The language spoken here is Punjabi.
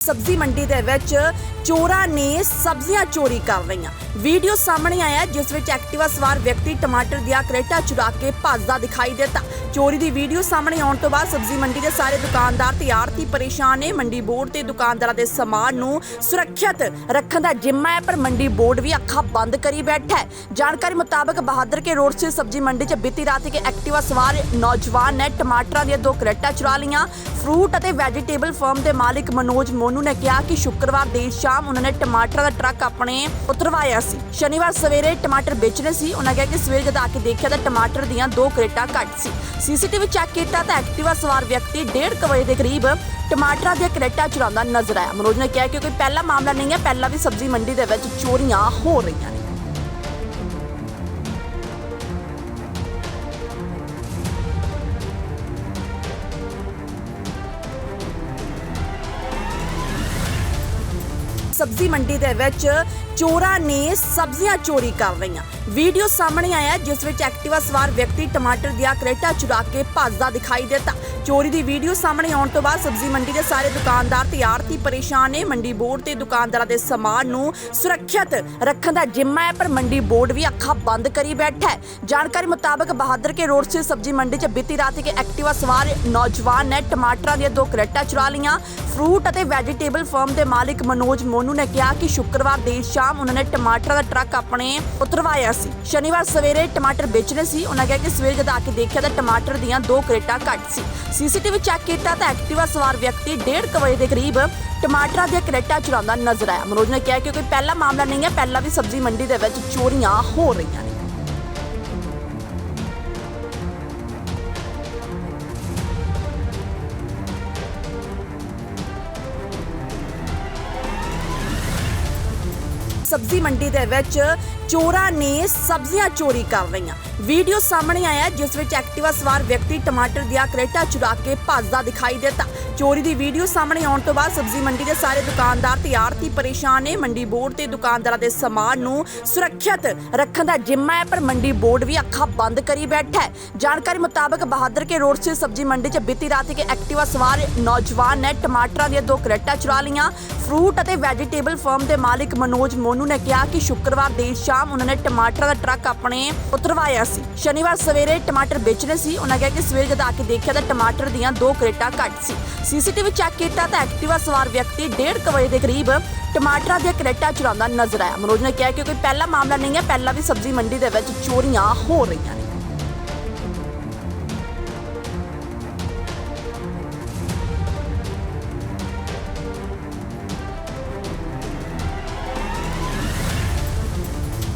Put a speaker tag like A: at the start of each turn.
A: ਸਬਜ਼ੀ ਮੰਡੀ ਦੇ ਵਿੱਚ ਚੋਰਾਂ ਨੇ ਸਬਜ਼ੀਆਂ ਚੋਰੀ ਕਰ ਲਈਆਂ। ਵੀਡੀਓ ਸਾਹਮਣੇ ਆਇਆ ਜਿਸ ਵਿੱਚ ਐਕਟਿਵਾ ਸਵਾਰ ਵਿਅਕਤੀ ਟਮਾਟਰ ਦੀਆਂ ਕਰੇਟਾਂ ਚੁਰਾ ਕੇ ਭੱਜਦਾ ਦਿਖਾਈ ਦਿੱਤਾ। ਚੋਰੀ ਦੀ ਵੀਡੀਓ ਸਾਹਮਣੇ ਆਉਣ ਤੋਂ ਬਾਅਦ ਸਬਜ਼ੀ ਮੰਡੀ ਦੇ ਸਾਰੇ ਦੁਕਾਨਦਾਰ ਤੇ ਆੜਤੀ ਪਰੇਸ਼ਾਨ ਨੇ। ਮੰਡੀ ਬੋਰਡ ਤੇ ਦੁਕਾਨਦਾਰਾਂ ਦੇ ਸਮਾਨ ਨੂੰ ਸੁਰੱਖਿਅਤ ਰੱਖਣ ਦਾ ਜਿੰਮਾ ਹੈ, ਪਰ ਮੰਡੀ ਬੋਰਡ ਵੀ ਅੱਖਾਂ ਬੰਦ ਕਰੀ ਬੈਠਾ ਹੈ। ਜਾਣਕਾਰੀ ਮੁਤਾਬਕ ਬਹਾਦਰ ਕੇ ਰੋਡ ਸਥਿਤ ਸਬਜ਼ੀ ਮੰਡੀ 'ਚ ਬੀਤੀ ਰਾਤ ਇੱਕ ਐਕਟਿਵਾ ਸਵਾਰ ਨੌਜਵਾਨ ਨੇ ਟਮਾਟਰਾਂ ਦੀਆਂ ਦੋ ਕਰੇਟਾਂ ਚੁਰਾ ਲਈਆਂ। ਫਰੂਟ ਅਤੇ ਵੈਜੀਟੇਬਲ ਫਰਮ ਦੇ ਮਾਲਿਕ ਮਨੋਜ ਮੋਨੂ ਨੇ ਕਿਹਾ ਕਿ ਸ਼ੁੱਕਰਵਾਰ ਦੇਰ ਸ਼ਾਮ ਉਹਨਾਂ ਨੇ ਟਮਾਟਰਾਂ ਦਾ ਟਰੱਕ ਆਪਣੇ ਉਤਰਵਾਇਆ। ਸੀ। ਸ਼ਨੀਵਾਰ ਸਵੇਰੇ ਟਮਾਟਰ ਵੇਚਣੇ ਸੀ। ਉਹਨਾਂ ਕਿਹਾ ਕਿ ਸਵੇਰੇ ਜਦ ਆ ਕੇ ਦੇਖਿਆ ਤਾਂ ਟਮਾਟਰ ਦੀਆਂ ਦੋ ਕਰੇਟਾਂ ਘੱਟ ਸੀ। ਸੀਸੀਟੀਵੀ ਚੈੱਕ ਕੀਤਾ ਤਾਂ ਐਕਟਿਵਾ ਸਵਾਰ ਵਿਅਕਤੀ 1:30 ਵਜੇ ਦੇ ਕਰੀਬ ਟਮਾਟਰਾਂ ਦੀਆਂ ਕਰੇਟਾਂ ਚੁਰਾਉਂਦਾ ਨਜ਼ਰ ਆਇਆ। ਮਨੋਜ ਨੇ ਕਿਹਾ ਕਿ ਕੋਈ ਪਹਿਲਾ ਮਾਮਲਾ ਨਹੀਂ ਹੈ। ਪਹਿਲਾਂ ਵੀ ਸਬਜ਼ੀ ਮੰਡੀ ਦੇ ਵਿੱਚ ਚੋਰੀਆਂ ਹੋ ਰਹੀਆਂ ਨੇ। ਸਬਜ਼ੀ ਮੰਡੀ ਦੇ ਵਿੱਚ ਚੋਰਾਂ ਨੇ ਸਬਜ਼ੀਆਂ ਚੋਰੀ ਕਰ ਲਈਆਂ। ਵੀਡੀਓ ਸਾਹਮਣੇ ਆਇਆ, ਜਿਸ ਵਿੱਚ ਐਕਟਿਵਾ ਸਵਾਰ ਵਿਅਕਤੀ ਟਮਾਟਰ ਦੀਆਂ ਕਰੇਟਾਂ ਚੁਰਾ ਕੇ ਭੱਜਦਾ ਦਿਖਾਈ ਦਿੱਤਾ। ਚੋਰੀ ਦੀ ਵੀਡੀਓ ਸਾਹਮਣੇ ਆਉਣ ਤੋਂ ਬਾਅਦ ਸਬਜ਼ੀ ਮੰਡੀ ਦੇ ਸਾਰੇ ਦੁਕਾਨਦਾਰ ਤੇ ਆੜਤੀ ਪਰੇਸ਼ਾਨ ਨੇ। ਮੰਡੀ ਬੋਰਡ ਤੇ ਦੁਕਾਨਦਾਰਾਂ ਦੇ ਸਮਾਨ ਨੂੰ ਸੁਰੱਖਿਅਤ ਰੱਖਣ ਦਾ ਜਿੰਮਾ ਹੈ, ਪਰ ਮੰਡੀ ਬੋਰਡ ਵੀ ਅੱਖਾਂ ਬੰਦ ਕਰੀ ਬੈਠਾ ਹੈ। ਜਾਣਕਾਰੀ ਮੁਤਾਬਕ ਬਹਾਦਰ ਕੇ ਰੋਡ ਸਥਿਤ ਸਬਜ਼ੀ ਮੰਡੀ 'ਚ ਬੀਤੀ ਰਾਤ ਇੱਕ ਐਕਟਿਵਾ ਸਵਾਰ ਨੌਜਵਾਨ ਨੇ ਟਮਾਟਰਾਂ ਦੀਆਂ ਦੋ ਕਰੇਟਾਂ ਚੁਰਾ ਲਈਆਂ। ਫਰੂਟ ਅਤੇ ਵੈਜੀਟੇਬਲ ਫਰਮ ਦੇ ਮਾਲਿਕ ਮਨੋਜ ਮੋਨੂ ਨੇ ਕਿਹਾ ਕਿ ਸ਼ੁੱਕਰਵਾਰ ਦੇਰ ਸ਼ਾਮ ਉਹਨਾਂ ਨੇ ਟਮਾਟਰ ਦਾ ਟਰੱਕ ਆਪਣੇ ਉਤਰਵਾਇਆ ਸੀ। ਸ਼ਨੀਵਾਰ ਸਵੇਰੇ ਟਮਾਟਰ ਵੇਚਣੇ ਸੀ। ਉਹਨਾਂ ਕਿਹਾ ਕਿ ਸਵੇਰੇ ਜਦ ਆ ਕੇ ਦੇਖਿਆ ਤਾਂ ਟਮਾਟਰ ਦੀਆਂ ਦੋ ਕਰੇਟਾਂ ਘੱਟ ਸੀ। ਸੀਸੀਟੀਵੀ ਚੈੱਕ ਕੀਤਾ ਤਾਂ ਐਕਟਿਵਾ ਸਵਾਰ ਵਿਅਕਤੀ 1:30 ਵਜੇ ਦੇ ਕਰੀਬ ਟਮਾਟਰਾਂ ਦੀਆਂ ਕਰੇਟਾਂ ਚੁਰਾਉਂਦਾ ਨਜ਼ਰ ਆਇਆ। ਮਨੋਜ ਨੇ ਕਿਹਾ ਕਿ ਕੋਈ ਪਹਿਲਾ ਮਾਮਲਾ ਨਹੀਂ ਹੈ। ਪਹਿਲਾਂ ਵੀ ਸਬਜ਼ੀ ਮੰਡੀ ਦੇ ਵਿੱਚ ਚੋਰੀਆਂ ਹੋ ਰਹੀਆਂ ਨੇ। ਸਬਜ਼ੀ ਮੰਡੀ ਦੇ ਵਿੱਚ ਚੋਰਾਂ ਨੇ ਸਬਜ਼ੀਆਂ ਚੋਰੀ ਕਰ ਲਈਆਂ। ਵੀਡੀਓ ਸਾਹਮਣੇ ਆਇਆ ਜਿਸ ਵਿੱਚ ਐਕਟਿਵਾ ਸਵਾਰ ਵਿਅਕਤੀ ਟਮਾਟਰ ਦੀਆਂ ਕਰੇਟਾਂ ਚੁਰਾ ਕੇ ਭੱਜਦਾ ਦਿਖਾਈ ਦਿੱਤਾ। ਚੋਰੀ ਦੀ ਵੀਡੀਓ ਸਾਹਮਣੇ ਆਉਣ ਤੋਂ ਬਾਅਦ ਸਬਜ਼ੀ ਮੰਡੀ ਦੇ ਸਾਰੇ ਦੁਕਾਨਦਾਰ ਤੇ ਆੜਤੀ ਪਰੇਸ਼ਾਨ ਨੇ। ਮੰਡੀ ਬੋਰਡ ਤੇ ਦੁਕਾਨਦਾਰਾਂ ਦੇ ਸਮਾਨ ਨੂੰ ਸੁਰੱਖਿਅਤ ਰੱਖਣ ਦਾ ਜਿੰਮਾ ਹੈ, ਪਰ ਮੰਡੀ ਬੋਰਡ ਵੀ ਅੱਖਾਂ ਬੰਦ ਕਰੀ ਬੈਠਾ ਹੈ। ਜਾਣਕਾਰੀ ਮੁਤਾਬਕ ਬਹਾਦਰ ਕੇ ਰੋਡ ਸਥਿਤ ਸਬਜ਼ੀ ਮੰਡੀ 'ਚ ਬੀਤੀ ਰਾਤ ਇੱਕ ਐਕਟਿਵਾ ਸਵਾਰ ਨੌਜਵਾਨ ਨੇ ਟਮਾਟਰਾਂ ਦੀਆਂ ਦੋ ਕਰੇਟਾਂ ਚੁਰਾ ਲਈਆਂ। ਫਰੂਟ ਅਤੇ ਵੈਜੀਟੇਬਲ ਫਰਮ ਦੇ ਮਾਲਿਕ ਮਨੋਜ ਮੋਨੂ ਨੇ ਕਿਹਾ ਕਿ ਸ਼ੁੱਕਰਵਾਰ ਦੇਰ ਸ਼ਾਮ ਉਹਨਾਂ ਨੇ ਟਮਾਟਰਾਂ ਦਾ ਟਰੱਕ ਆਪਣੇ ਉਤਰਵਾਇਆ ਸੀ। ਸ਼ਨੀਵਾਰ ਸਵੇਰੇ ਟਮਾਟਰ ਵੇਚਣੇ ਸੀ। ਉਹਨਾਂ ਕਿਹਾ ਕਿ ਸਵੇਰੇ ਜਦ ਆ ਕੇ ਦੇਖਿਆ ਤਾਂ ਟਮਾਟਰ ਦੀਆਂ ਦੋ ਕਰੇਟਾਂ ਘੱਟ ਸੀ। ਸੀਸੀਟੀਵੀ ਚੈੱਕ ਕੀਤਾ ਤਾਂ ਐਕਟਿਵਾ ਸਵਾਰ ਵਿਅਕਤੀ 1:30 ਵਜੇ ਦੇ ਕਰੀਬ ਟਮਾਟਰਾਂ ਦੀਆਂ ਕਰੇਟਾਂ ਚੁਰਾਉਂਦਾ ਨਜ਼ਰ ਆਇਆ। ਮਨੋਜ ਨੇ ਕਿਹਾ ਕਿ ਕੋਈ ਪਹਿਲਾ ਮਾਮਲਾ ਨਹੀਂ ਹੈ। ਪਹਿਲਾਂ ਵੀ ਸਬਜ਼ੀ ਮੰਡੀ ਦੇ ਵਿੱਚ ਚੋਰੀਆਂ ਹੋ ਰਹੀਆਂ